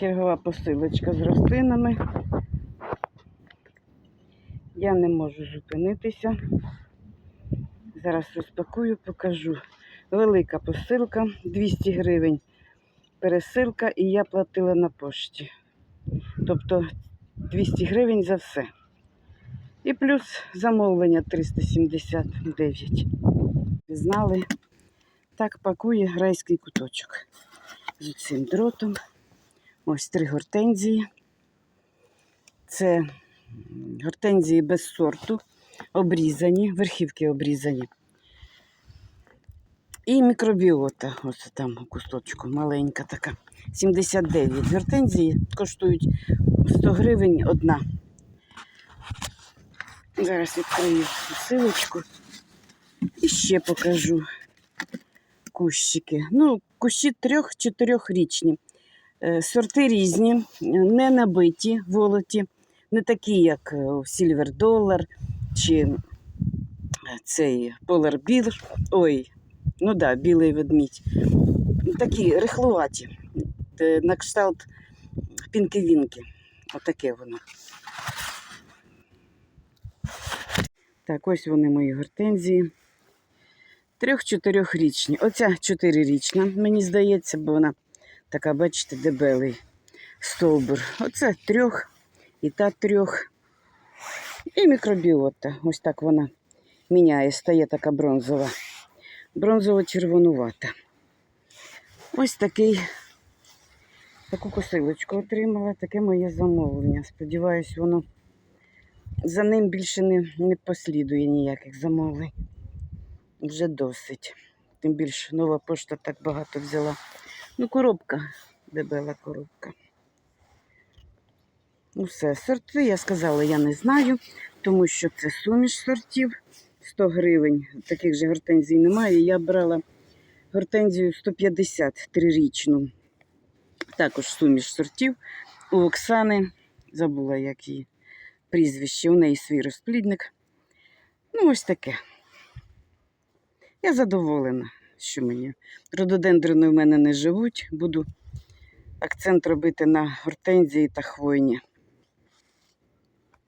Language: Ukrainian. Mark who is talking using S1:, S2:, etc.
S1: Чергова посилочка з рослинами. Я не можу зупинитися. Зараз розпакую, покажу. Велика посилка 200 гривень. Пересилка і я платила на пошті. Тобто 200 гривень за все. І плюс замовлення 379. Знали, так пакує грайський куточок з цим дротом. Ось три гортензії. Це гортензії без сорту, обрізані, верхівки обрізані. І мікробіота, ось там у кусточку, маленька така. 79 гортензії коштують 100 гривень одна. Зараз відкрию силочку і ще покажу кущики. Ну, кущі трьох-чотирьохрічні. Е, Сорти різні, не набиті волоті, не такі, як е, Silver Dollar чи е, цей Polar Bear. Ой, ну да, білий ведмідь. Такі рихлуваті, е, на кшталт пінки-вінки. Отаке воно. Так, ось вони мої гортензії. Трьох-чотирьохрічні. Оця чотирирічна, мені здається, бо вона така, бачите, дебелий стовбур. Оце трьох і та трьох. І мікробіота. Ось так вона міняє, стає така бронзова. Бронзово-червонувата. Ось такий, таку косилочку отримала, таке моє замовлення. Сподіваюсь, воно за ним більше не, не послідує ніяких замовлень. Вже досить. Тим більше нова пошта так багато взяла. Ну, коробка, дебела коробка. Все, сорти, я сказала, я не знаю, тому що це суміш сортів. 100 гривень. Таких же гортензій немає. Я брала гортензію 150 трирічну. Також суміш сортів. У Оксани, забула, як її прізвище, у неї свій розплідник. Ну, ось таке. Я задоволена, що мені. Рододендрони в мене не живуть. Буду акцент робити на гортензії та хвойні.